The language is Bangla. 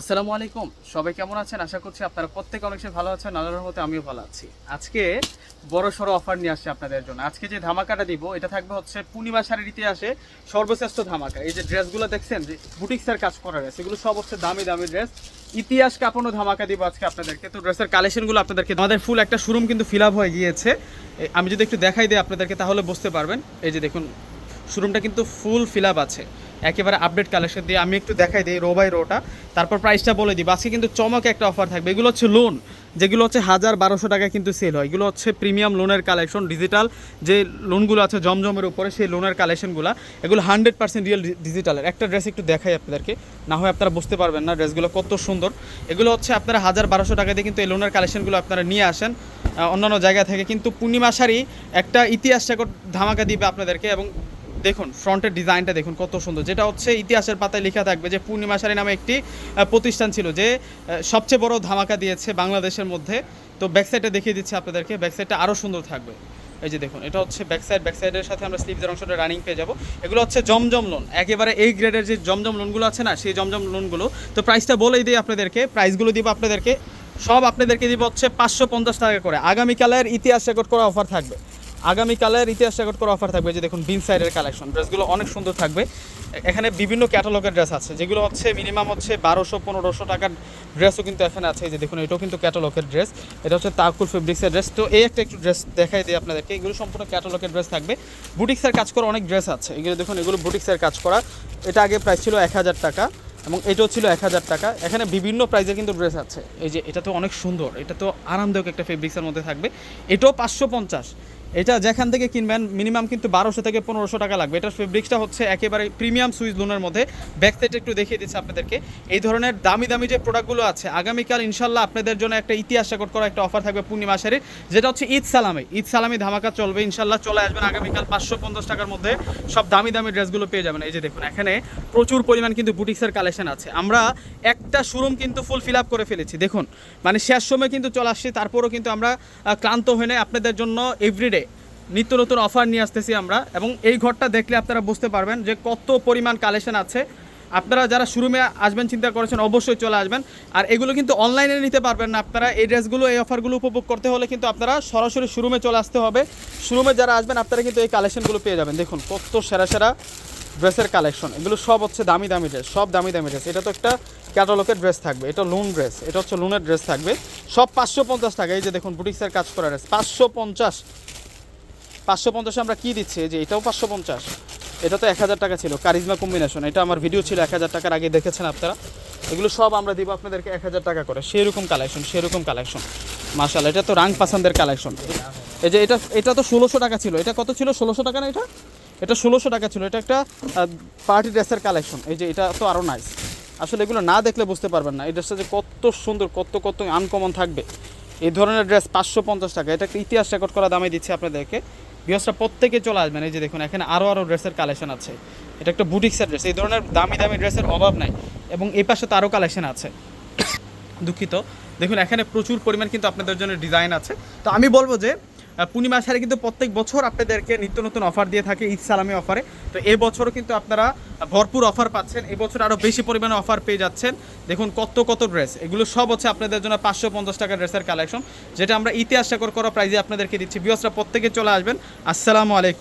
আসসালামু আলাইকুম। সবাই কেমন আছেন? আশা করছি আপনারা প্রত্যেকে অনেক বেশি ভালো আছেন। আল্লাহর রহমতে আমিও ভালো আছি। আজকে বড় সড়ো অফার নিয়ে আসছে আপনাদের জন্য। আজকে যে ধামাকাটা দিব, এটা থাকবে হচ্ছে পূর্ণিমা শাড়ির ইতিহাসে সর্বশ্রেষ্ঠ ধামাকা। এই যে ড্রেসগুলো দেখছেন, যে বুটিক্সের কাজ করা ড্রেস এগুলো সব হচ্ছে দামি দামি ড্রেস ইতিহাস কাঁপানো ধামাকা দিব আজকে আপনাদেরকে। তো ড্রেসের কালেকশনগুলো আপনাদেরকে আমাদের ফুল একটা শোরুম কিন্তু ফিল হয়ে গিয়েছে। আমি যদি একটু দেখাই দিই আপনাদেরকে, তাহলে বুঝতে পারবেন। এই যে দেখুন শোরুমটা কিন্তু ফুল ফিল আছে। একেবারে আপডেট কালেকশন দিয়ে আমি একটু দেখাই দিই রো বাই রোটা তারপর প্রাইসটা বলে দিই আজকে কিন্তু চমক একটা অফার থাকবে। এগুলো হচ্ছে লোন যেগুলো হচ্ছে হাজার বারোশো টাকা কিন্তু সেল হয়। এগুলো হচ্ছে প্রিমিয়াম লোনের কালেকশন ডিজিটাল যে লোনগুলো আছে জমজমের উপরে, সেই লোনের কালেকশনগুলো এগুলো হান্ড্রেড পার্সেন্ট রিয়েল ডিজিটালের একটা ড্রেস একটু দেখাই আপনাদেরকে। না হয় আপনারা বুঝতে পারবেন না ড্রেসগুলো কত সুন্দর। এগুলো হচ্ছে আপনারা হাজার বারোশো টাকা দিয়ে কিন্তু এই লোনের কালেকশনগুলো আপনারা নিয়ে আসেন অন্যান্য জায়গা থেকে। কিন্তু পূর্ণিমা শাড়ি একটা ইতিহাস ধামাকা দিবে আপনাদেরকে এবং দেখুন, ফ্রন্টের ডিজাইনটা দেখুন কত সুন্দর। যেটা হচ্ছে ইতিহাসের পাতায় লেখা থাকবে যে পূর্ণিমা শাড়ি নামে একটি প্রতিষ্ঠান ছিল যে সবচেয়ে বড় ধামাকা দিয়েছে বাংলাদেশের মধ্যে। তো ব্যাক সাইডে দেখিয়ে দিচ্ছি আপনাদেরকে। ব্যাকসাইডটা আরও সুন্দর থাকবে। এই যে দেখুন, এটা হচ্ছে ব্যাক সাইড ব্যাক সাইডের সাথে আমরা স্লিভসের অংশটা রানিং পেয়ে যাব। এগুলো হচ্ছে জমজম লোন। একেবারে এই গ্রেডের যে জমজম লোনগুলো আছে না, সেই জমজম লোনগুলো। তো প্রাইসটা বলেই দিই আপনাদেরকে। প্রাইসগুলো দিব আপনাদেরকে। সব আপনাদেরকে দিব হচ্ছে পাঁচশো পঞ্চাশ টাকা করে। আগামীকালের ইতিহাস রেকর্ড করা অফার থাকবে। আগামীকালের ইতিহাস রেকর্ড করা অফার থাকবে যে দেখুন বিন সাইডের কালেকশন ড্রেসগুলো অনেক সুন্দর থাকবে। এখানে বিভিন্ন ক্যাটালগের ড্রেস আছে, যেগুলো হচ্ছে মিনিমাম হচ্ছে বারোশো, পনেরোশো টাকার ড্রেসও কিন্তু এখানে আছে। যে দেখুন, এটাও কিন্তু ক্যাটালগের ড্রেস এটা হচ্ছে তাকুল ফেব্রিক্সের ড্রেস তো এই একটা একটু ড্রেস দেখাই দিই আপনাদেরকে। এগুলো সম্পূর্ণ ক্যাটালগের ড্রেস থাকবে। বুটিক্সের কাজ করা অনেক ড্রেস আছে। এগুলো দেখুন, এগুলো বুটিক্সের কাজ করা। এটা আগে প্রাইস ছিল এক হাজার টাকা এবং এটাও ছিল এক হাজার টাকা। এখানে বিভিন্ন প্রাইজের কিন্তু ড্রেস আছে। এই যে এটা তো অনেক সুন্দর। এটা তো আরামদায়ক একটা ফেব্রিক্সের মধ্যে থাকবে। এটাও পাঁচশো পঞ্চাশ। এটা যেখান থেকে কিনবেন মিনিমাম কিন্তু বারোশো থেকে পনেরোশো টাকা লাগবে। এটার ফেব্রিক্সটা হচ্ছে একেবারে প্রিমিয়াম সুইচ লোনের মধ্যে। ব্যাক সাইডে একটু দেখিয়ে দিচ্ছি আপনাদেরকে। এই ধরনের দামি দামি যে প্রোডাক্টগুলো আছে, আগামীকাল ইনশাল্লাহ আপনাদের জন্য একটা ইতিহাস রেকর্ড করা একটা অফার থাকবে পূর্ণিমা শাড়ির যেটা হচ্ছে ঈদ সালামে। ঈদ সালামি ধামাকা চলবে, ইনশাল্লাহ চলে আসবেন আগামীকাল পাঁচশো পঞ্চাশ টাকার মধ্যে। সব দামি দামি ড্রেসগুলো পেয়ে যাবেন। এই যে দেখুন, এখানে প্রচুর পরিমাণ কিন্তু বুটিক্সের কালেকশন আছে। আমরা একটা শোরুম কিন্তু ফুল ফিল আপ করে ফেলেছি। দেখুন মানে শেষ সময় কিন্তু চলে আসছি, তারপরেও কিন্তু আমরা ক্লান্ত হয়ে আপনাদের জন্য এভরিডে নিত্য নতুন অফার নিয়ে আসতেছি আমরা। এবং এই ঘরটা দেখলে আপনারা বুঝতে পারবেন যে কত পরিমাণ কালেকশন আছে। আপনারা যারা শোরুমে আসবেন, চিন্তা করেছেন, অবশ্যই চলে আসবেন। আর এগুলো কিন্তু অনলাইনে নিতে পারবেন না আপনারা। এই ড্রেসগুলো এই অফারগুলো উপভোগ করতে হলে কিন্তু আপনারা সরাসরি শোরুমে চলে আসতে হবে। শোরুমে যারা আসবেন, আপনারা কিন্তু এই কালেকশনগুলো পেয়ে যাবেন। দেখুন, কত সেরা সেরা ড্রেসের কালেকশন এগুলো সব হচ্ছে দামি দামি ড্রেস সব দামি দামি ড্রেস এটা তো একটা ক্যাটালগের ড্রেস থাকবে। এটা লোন ড্রেস এটা হচ্ছে লুনের ড্রেস থাকবে। সব পাঁচশো পঞ্চাশ টাকা। এই যে দেখুন বুটিক্সের কাজ করা ড্রেস পাঁচশো পঞ্চাশ পাঁচশো পঞ্চাশে আমরা কী দিচ্ছি? যে এটাও পাঁচশো পঞ্চাশ। এটা তো এক হাজার টাকা ছিল, কারিজমা কম্বিনেশন এটা আমার ভিডিও ছিল এক হাজার টাকার আগে, দেখেছেন আপনারা? এগুলো সব আমরা দিব আপনাদেরকে এক হাজার টাকা করে। সেরকম কালেকশন সেরকম কালেকশন মার্শাল এটা তো রাং পাসান্দের কালেকশন এই যে এটা এটা তো ষোলোশো টাকা ছিল। এটা কত ছিল? ষোলোশো টাকা না এটা? এটা ষোলোশো টাকা ছিল। এটা একটা পার্টি ড্রেসের কালেকশন এই যে এটা তো আরও নাইস আসলে এগুলো না দেখলে বুঝতে পারবেন না। এই ড্রেসটা যে কত সুন্দর, কত কত আনকমন থাকবে। এই ধরনের ড্রেস পাঁচশো পঞ্চাশ টাকা। এটা একটা ইতিহাস রেকর্ড করা দামে দিচ্ছে আপনাদেরকে। বিহসটা প্রত্যেকে চলে আসবেন। এই যে দেখুন, এখানে আরও আরও ড্রেসের কালেকশন আছে। এটা একটা বুটিক্সের ড্রেস এই ধরনের দামি দামি ড্রেসের অভাব নাই। এবং এই পাশে তো আরও কালেকশন আছে। দুঃখিত। দেখুন, এখানে প্রচুর পরিমাণ কিন্তু আপনাদের জন্য ডিজাইন আছে। তো আমি বলব যে পূর্ণিমা শাড়ি কিন্তু প্রত্যেক বছর আপনাদেরকে নিত্য নতুন অফার দিয়ে থাকে ঈদ সালামি অফারে। তো এই বছরও কিন্তু আপনারা ভরপুর অফার পাচ্ছেন। এবছর বছর আরও বেশি পরিমাণে অফার পেয়ে যাচ্ছেন। দেখুন কত কত ড্রেস। এগুলো সব হচ্ছে আপনাদের জন্য পাঁচশো পঞ্চাশ টাকা ড্রেসের কালেকশন যেটা আমরা ইতিহাস রেকর্ড করা প্রাইজে আপনাদেরকে দিচ্ছি। বিয়সরা প্রত্যেকে চলে আসবেন। আসসালামু আলাইকুম।